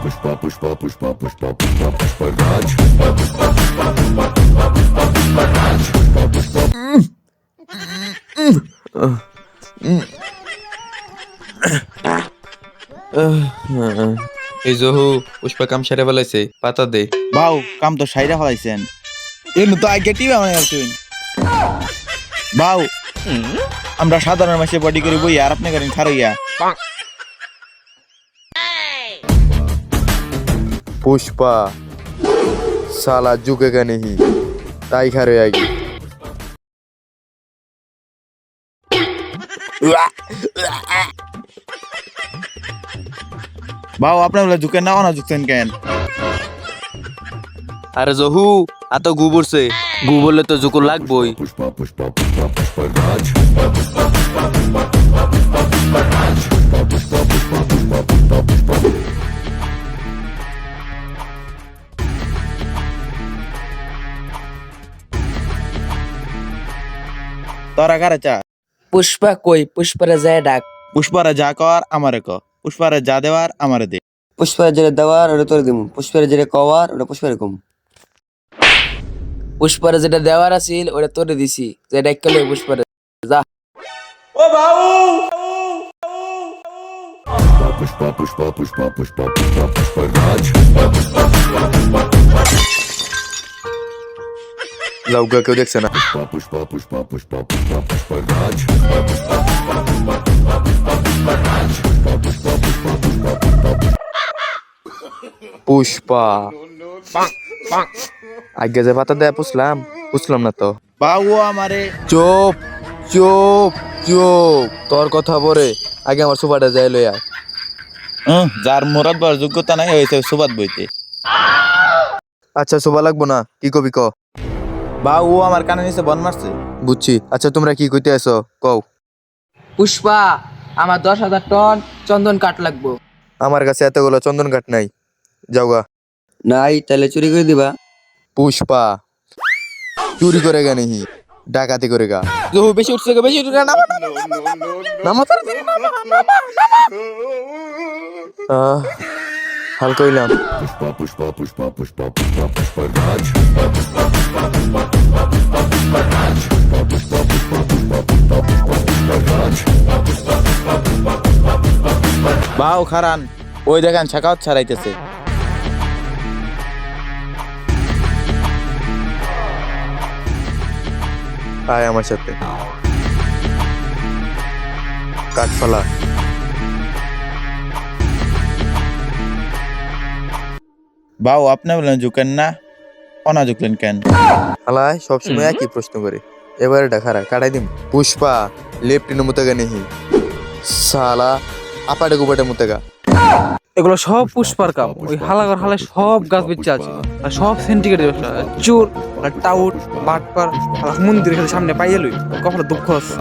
Pushpa, pushpa, pushpa, pushpa, pushpa, pushpa, Raj. Pushpa, pushpa, pushpa, pushpa, pushpa, pushpa, pushpa, Raj. Pushpa, pushpa. এই জহু পুষ্পা কাম সেরে ফেলাইছে পাতা দে বাউ কাম তো সাইরা ফলাইছেন এমনি তো আগে টিভি মানে আসুন বাউ আমরা সাধারণ মাসে বডি করে বই আর আপনি করেন খারইয়া পুষ্পা সালা জুকে কানেহি তাই খারে আগে বাউ আপনার বলে ঝুঁকে নাও না ঝুঁকতেন কেন আরে জহু এত গুবরছে গুবরলে গু বললে তো জুকুর লাগবই পুষ্পা তোরা কারে চা পুষ্পা কই পুষ্পারে যায় ডাক পুষ্পারা যা কর আমারে ক পুষ্পারা যা দেওয়ার আমারে দে পুষ্পার যেটা দেওয়ার ওটা তোর দিমু পুষ্পার যেটা কওয়ার ওটা পুষ্পার কম পুষ্পারে যেটা দেওয়ার আছিল ওটা তোরে দিছি যে ডাক কলে পুষ্পারে যা Pushpa, pushpa, pushpa, pushpa, pushpa, pushpa, Raj. Pushpa, pushpa, pushpa, pushpa, লাউকা কেউ দেখছে না পুষ্পা আগে যে পাতা দেয়া পুষলাম পুষলাম না তো বাবু আমারে চোপ চোপ চোপ তোর কথা পরে আগে আমার সুপাটা যাই লই আয় যার মোরাদ বার যোগ্যতা নাই হয়েছে বইতে। আচ্ছা সুবা লাগবো না। কি কবি ক? বাউ ও আমার কানে নিচে বন মারছে বুঝছি আচ্ছা তোমরা কি কইতে আছো কও পুষ্পা আমার দশ হাজার টন চন্দন কাঠ লাগবো আমার কাছে এতগুলো চন্দন কাঠ নাই যাওগা নাই তাহলে চুরি করে দিবা পুষ্পা চুরি করে গা নেহি ডাকাতি করে গা জহু বেশি উঠছে গো, বেশি উঠছে গো, নামো, নামো, নামো, Pushpa, pushpa, pushpa, pushpa, pushpa, pushpa, Raj. Pushpa, pushpa, বাউ খারান ওই দেখেন ছাকাও ছাড়াইতেছে। আয় আমার সাথে। কাঠফালা। বাউ আপনি বলেন ঝুঁকেন না অনা ঝুঁকলেন কেন? হালায় সবসময় একই প্রশ্ন করে। এবারে ডাকারা কাটাই দিম। পুষ্পা লেফটিনের মুতেগা নেহি সালা আপাটে গুপাটে মুতেগা এগুলো সব পুষ্পার কাম। ওই হালাগর হালায় সব গাছ বেচে আছে। আর সব সেন্টিগ্রেড চোর, আর টাউট, বাটপার মন্দিরের সামনে পাইয়ে লই। কখনো দুঃখ আছে।